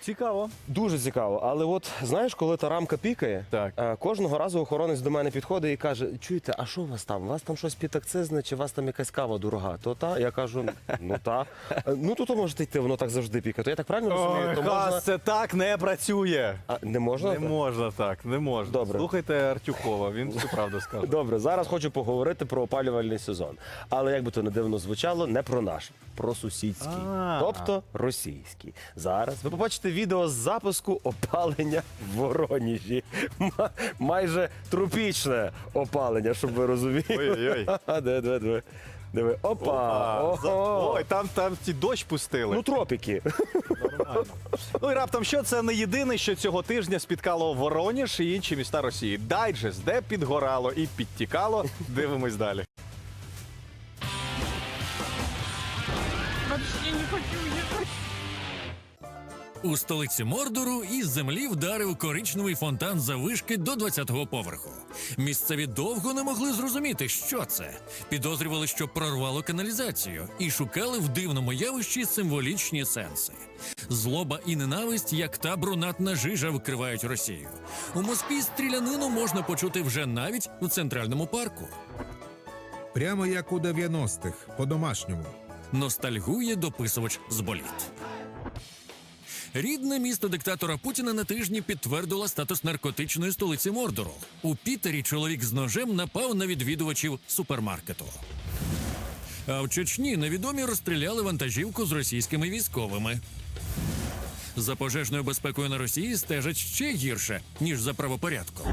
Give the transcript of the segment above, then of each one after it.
Цікаво. Дуже цікаво. Але от знаєш, коли та рамка пікає, Так. е, кожного разу охоронець до мене підходить і каже: чуєте, а що у вас там? У вас там щось підакцизне, чи у вас там якась кава дорога? То та я кажу, ну та. Е, Ну то, то можете йти, воно так завжди пікає. То я так правильно розумію? Ой, То Хас, можна... це так не працює. А, не можна? Не можна так, не можна. Добре. Слухайте Артюхова, він всю правду скаже. Добре, зараз хочу поговорити про опалювальний сезон. Але як би то не дивно звучало, не про наш, про сусідський, А. тобто російський. Зараз ви побачите відео з запуску опалення в Воронежі. Майже тропічне опалення, щоб ви розуміли. Ой-ой-ой. Диви, диви, диви. Диви. Опа! А, за- Ого! Ой, там, там ті дощ пустили. Ну, тропіки. Нормально. Ну і раптом, що це не єдине, що цього тижня спіткало Вороніж і інші міста Росії. Дайджест, де підгорало і підтікало. Дивимось далі. Вообще не хочу ехать. У столиці Мордору із землі вдарив коричневий фонтан завишки до 20-го поверху. Місцеві довго не могли зрозуміти, що це. Підозрювали, що прорвало каналізацію, і шукали в дивному явищі символічні сенси. Злоба і ненависть, як та брунатна жижа, вкривають Росію. У Москві стрілянину можна почути вже навіть у центральному парку. Прямо як у 90-х, по-домашньому. Ностальгує дописувач з боліт. Рідне місто диктатора Путіна на тижні підтвердило статус наркотичної столиці Мордору. У Пітері чоловік з ножем напав на відвідувачів супермаркету. А в Чечні невідомі розстріляли вантажівку з російськими військовими. За пожежною безпекою на Росії стежать ще гірше, ніж за правопорядком.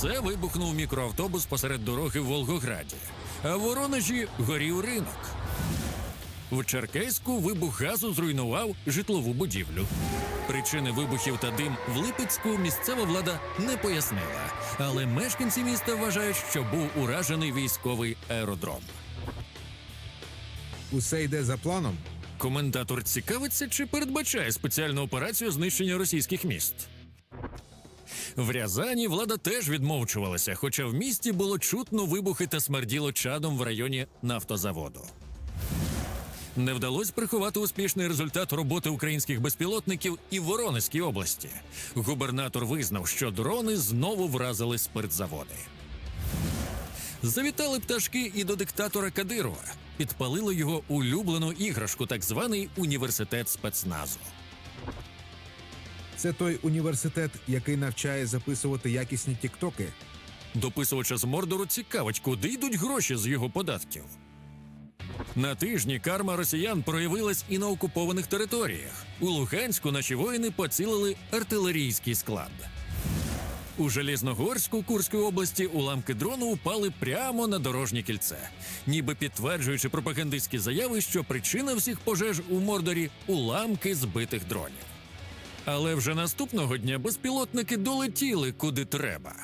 Це вибухнув мікроавтобус посеред дороги в Волгограді. А в Воронежі горів ринок. В Черкеську вибух газу зруйнував житлову будівлю. Причини вибухів та дим в Липецьку місцева влада не пояснила, але мешканці міста вважають, що був уражений військовий аеродром. Усе йде за планом. Коментатор цікавиться, чи передбачає спеціальну операцію знищення російських міст. В Рязані влада теж відмовчувалася, хоча в місті було чутно вибухи та смерділо чадом в районі нафтозаводу. Не вдалося приховати успішний результат роботи українських безпілотників і в Воронезькій області. Губернатор визнав, що дрони знову вразили спиртзаводи. Завітали пташки і до диктатора Кадирова, підпалили його улюблену іграшку, так званий університет спецназу. Це той університет, який навчає записувати якісні тіктоки. Дописувача з Мордору цікавить, куди йдуть гроші з його податків. На тижні карма росіян проявилась і на окупованих територіях. У Луганську наші воїни поцілили артилерійський склад. У Железногорську Курської області уламки дрону упали прямо на дорожнє кільце, ніби підтверджуючи пропагандистські заяви, що причина всіх пожеж у Мордорі уламки збитих дронів. Але вже наступного дня безпілотники долетіли куди треба.